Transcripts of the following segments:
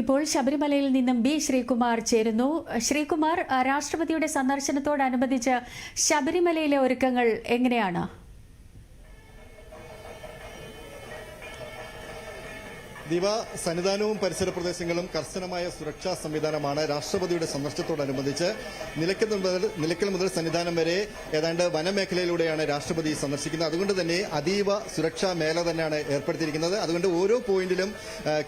ഇപ്പോൾ ശബരിമലയിൽ നിന്നും ബി ശ്രീകുമാർ ചേരുന്നു. ശ്രീകുമാർ രാഷ്ട്രപതിയുടെ സന്ദർശനത്തോടനുബന്ധിച്ച് ശബരിമലയിലെ ഒരുക്കങ്ങൾ എങ്ങനെയാണ്? ദിവ സന്നിധാനവും പരിസര പ്രദേശങ്ങളും കർശനമായ സുരക്ഷാ സംവിധാനമാണ് രാഷ്ട്രപതിയുടെ സന്ദർശനത്തോടനുബന്ധിച്ച്. നിലയ്ക്കൽ മുതൽ നിലയ്ക്കൽ മുതൽ സന്നിധാനം വരെ ഏതാണ്ട് വനമേഖലയിലൂടെയാണ് രാഷ്ട്രപതി സന്ദർശിക്കുന്നത്. അതുകൊണ്ട് തന്നെ അതീവ സുരക്ഷാ മേഖല തന്നെയാണ് ഏർപ്പെടുത്തിയിരിക്കുന്നത്. അതുകൊണ്ട് ഓരോ പോയിന്റിലും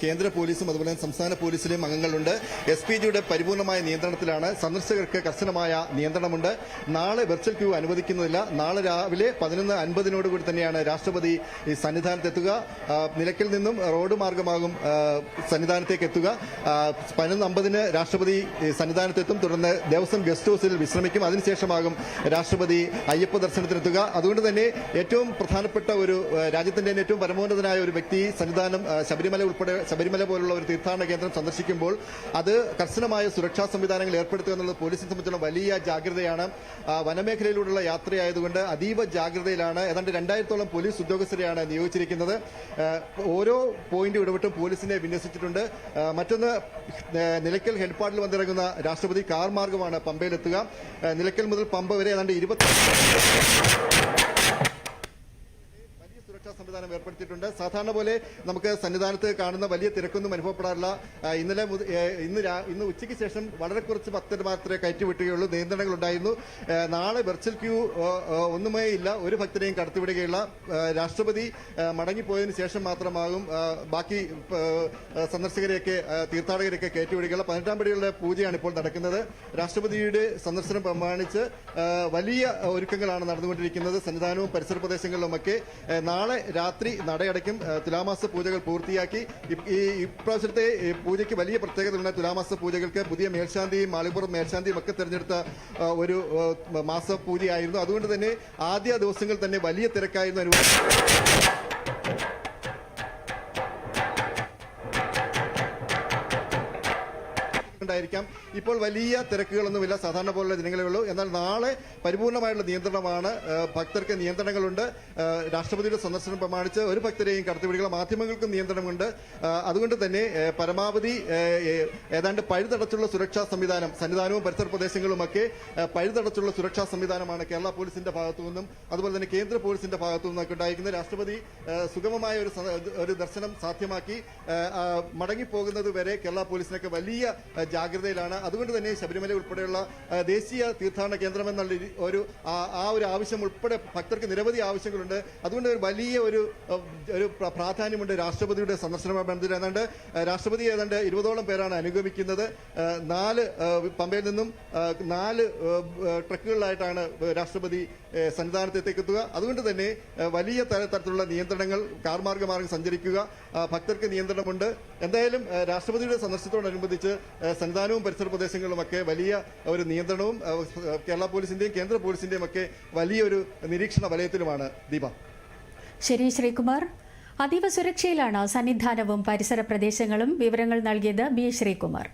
കേന്ദ്ര പോലീസും അതുപോലെ സംസ്ഥാന പോലീസിലെയും അംഗങ്ങളുണ്ട്. എസ് പി ജിയുടെ പരിപൂർണമായ നിയന്ത്രണത്തിലാണ് സന്ദർശകർക്ക് കർശനമായ നിയന്ത്രണമുണ്ട്. നാളെ വെർച്വൽ ക്യൂ അനുവദിക്കുന്നില്ല. നാളെ രാവിലെ പതിനൊന്ന് അൻപതിനോടുകൂടി തന്നെയാണ് രാഷ്ട്രപതി സന്നിധാനത്തെത്തുക. നിലയ്ക്കൽ നിന്നും റോഡ് മാർഗമാകും ആ, സന്നിധാനത്തേക്ക് എത്തുക. പതിനൊന്ന് അമ്പതിന് രാഷ്ട്രപതി സന്നിധാനത്തെത്തും. തുടർന്ന് ദേവസ്വം ഗസ്റ്റ് ഹൗസിൽ വിശ്രമിക്കും. അതിനുശേഷമാകും രാഷ്ട്രപതി അയ്യപ്പ ദർശനത്തിനെത്തുക. അതുകൊണ്ട് തന്നെ ഏറ്റവും പ്രധാനപ്പെട്ട ഒരു രാജ്യത്തിന്റെ തന്നെ ഏറ്റവും പരമോന്നതനായ ഒരു വ്യക്തി സന്നിധാനം ശബരിമല ഉൾപ്പെടെ ശബരിമല പോലുള്ള ഒരു തീർത്ഥാടന കേന്ദ്രം സന്ദർശിക്കുമ്പോൾ അത് കർശനമായ സുരക്ഷാ സംവിധാനങ്ങൾ ഏർപ്പെടുത്തുക എന്നുള്ളത് പോലീസിനെ സംബന്ധിച്ചുള്ള വലിയ ജാഗ്രതയാണ്. വനമേഖലയിലൂടെയുള്ള യാത്രയായതുകൊണ്ട് അതീവ ജാഗ്രതയിലാണ്. ഏതാണ്ട് രണ്ടായിരത്തോളം പോലീസ് ഉദ്യോഗസ്ഥരെയാണ് നിയോഗിച്ചിരിക്കുന്നത്. ഓരോ പോയിന്റ് ഇടപെട്ടും പോലീസിനെ വിന്യസിച്ചിട്ടുണ്ട്. മറ്റൊന്ന് നിലയ്ക്കൽ ഹെൽപ്പാഡിൽ വന്നിറങ്ങുന്ന രാഷ്ട്രപതി കാർ മാർഗമാണ് പമ്പയിലെത്തുക. നിലയ്ക്കൽ മുതൽ പമ്പ വരെ ഏതാണ്ട് ഇരുപത്തി സംവിധാനം ഏർപ്പെടുത്തിയിട്ടുണ്ട്. സാധാരണ പോലെ നമുക്ക് സന്നിധാനത്ത് കാണുന്ന വലിയ തിരക്കൊന്നും അനുഭവപ്പെടാറില്ല. ഇന്നലെ ഇന്ന് ഇന്ന് ഉച്ചയ്ക്ക് ശേഷം വളരെ കുറച്ച് ഭക്തർ മാത്രമേ കയറ്റി വിട്ടുകയുള്ളൂ നിയന്ത്രണങ്ങൾ ഉണ്ടായിരുന്നു നാളെ വെർച്വൽ ക്യൂ ഒന്നുമേ ഇല്ല. ഒരു ഭക്തരെയും കടത്തിവിടുകയില്ല. രാഷ്ട്രപതി മടങ്ങിപ്പോയതിന് ശേഷം മാത്രമാകും ബാക്കി സന്ദർശകരെയൊക്കെ തീർത്ഥാടകരെയൊക്കെ കയറ്റിവിടുകയുള്ള പതിനെട്ടാം പടികളുടെ പൂജയാണ് ഇപ്പോൾ നടക്കുന്നത്. രാഷ്ട്രപതിയുടെ സന്ദർശനം പ്രമാണിച്ച് വലിയ ഒരുക്കങ്ങളാണ് നടന്നുകൊണ്ടിരിക്കുന്നത്. സന്നിധാനവും പരിസര പ്രദേശങ്ങളിലുമൊക്കെ. നാളെ രാത്രി നടയടയ്ക്കും. ഏ, തുലാമാസ പൂജകൾ പൂർത്തിയാക്കി. ഈ ഇപ്രാവശ്യത്തെ പൂജയ്ക്ക് വലിയ പ്രത്യേകത പ്രത്യേകതയുണ്ട് തുലാമാസ പൂജകൾക്ക് പുതിയ മേൽശാന്തിയും മാളികപ്പുറം മേൽശാന്തിയും ഒക്കെ തിരഞ്ഞെടുത്ത ഒരു മാസപൂജയായിരുന്നു മാസ പൂജയായിരുന്നു. അതുകൊണ്ട് തന്നെ ആദ്യ ദിവസങ്ങൾ തന്നെ വലിയ തിരക്കായിരുന്നു അനുഭവം ഉണ്ടായിരിക്കാം. ഇപ്പോൾ വലിയ തിരക്കുകളൊന്നുമില്ല. സാധാരണ പോലുള്ള ദിനങ്ങളേ ഉള്ളൂ. എന്നാൽ നാളെ പരിപൂർണമായുള്ള നിയന്ത്രണമാണ് ഭക്തർക്ക് നിയന്ത്രണങ്ങളുണ്ട്. രാഷ്ട്രപതിയുടെ സന്ദർശനം പ്രമാണിച്ച് ഒരു ഭക്തരെയും കടത്തിവിടുക മാധ്യമങ്ങൾക്കും നിയന്ത്രണമുണ്ട്. അതുകൊണ്ട് തന്നെ പരമാവധി ഏതാണ്ട് പഴുതടച്ചുള്ള സുരക്ഷാ സംവിധാനം സന്നിധാനവും പരിസര പ്രദേശങ്ങളുമൊക്കെ പഴുതടച്ചുള്ള സുരക്ഷാ സംവിധാനമാണ് കേരള പോലീസിന്റെ ഭാഗത്തു നിന്നും അതുപോലെ തന്നെ കേന്ദ്ര പോലീസിന്റെ ഭാഗത്തു നിന്നൊക്കെ ഉണ്ടായിരിക്കുന്നത്. രാഷ്ട്രപതി സുഗമമായ ഒരു ഒരു ദർശനം സാധ്യമാക്കി മടങ്ങിപ്പോകുന്നത് വരെ കേരള പോലീസിനൊക്കെ വലിയ ജാഗ്രതയിലാണ്. അതുകൊണ്ട് തന്നെ ശബരിമല ഉൾപ്പെടെയുള്ള ദേശീയ തീർത്ഥാടന കേന്ദ്രമെന്നുള്ള ഒരു ആ- ഒരു ആവശ്യം ഉൾപ്പെടെ ഭക്തർക്ക് നിരവധി ആവശ്യങ്ങളുണ്ട്. അതുകൊണ്ട് ഒരു വലിയ ഒരു ഒരു പ്ര- പ്രാധാന്യമുണ്ട് രാഷ്ട്രപതിയുടെ സന്ദർശനവുമായി ബന്ധപ്പെട്ട് ഏതാണ്ട് രാഷ്ട്രപതി ഏതാണ്ട് ഇരുപതോളം പേരാണ് അനുഗമിക്കുന്നത്. നാല് പമ്പയിൽ നിന്നും നാല് ട്രക്കുകളിലായിട്ടാണ് രാഷ്ട്രപതി സന്നിധാനത്തേക്ക് അതുകൊണ്ട് തന്നെ വലിയ തര- തരത്തിലുള്ള നിയന്ത്രണങ്ങൾ കാർമാർഗ മാർഗം സഞ്ചരിക്കുക ഭക്തർക്ക് നിയന്ത്രണമുണ്ട്. എന്തായാലും രാഷ്ട്രപതിയുടെ സന്ദർശനത്തോടനുബന്ധിച്ച് സന്നിധാനവും പരിസര പ്രദേശങ്ങളിലുമൊക്കെ വലിയ ഒരു നിയന്ത്രണവും കേരള പോലീസിന്റെയും കേന്ദ്ര പോലീസിന്റെയും ഒക്കെ വലിയൊരു നിരീക്ഷണ വലയത്തിലുമാണ് ദീപ. ശരി ശ്രീകുമാർ. അതീവ സുരക്ഷയിലാണ് സന്നിധാനവും പരിസര പ്രദേശങ്ങളും വിവരങ്ങൾ നൽകിയത് ബി ശ്രീകുമാർ.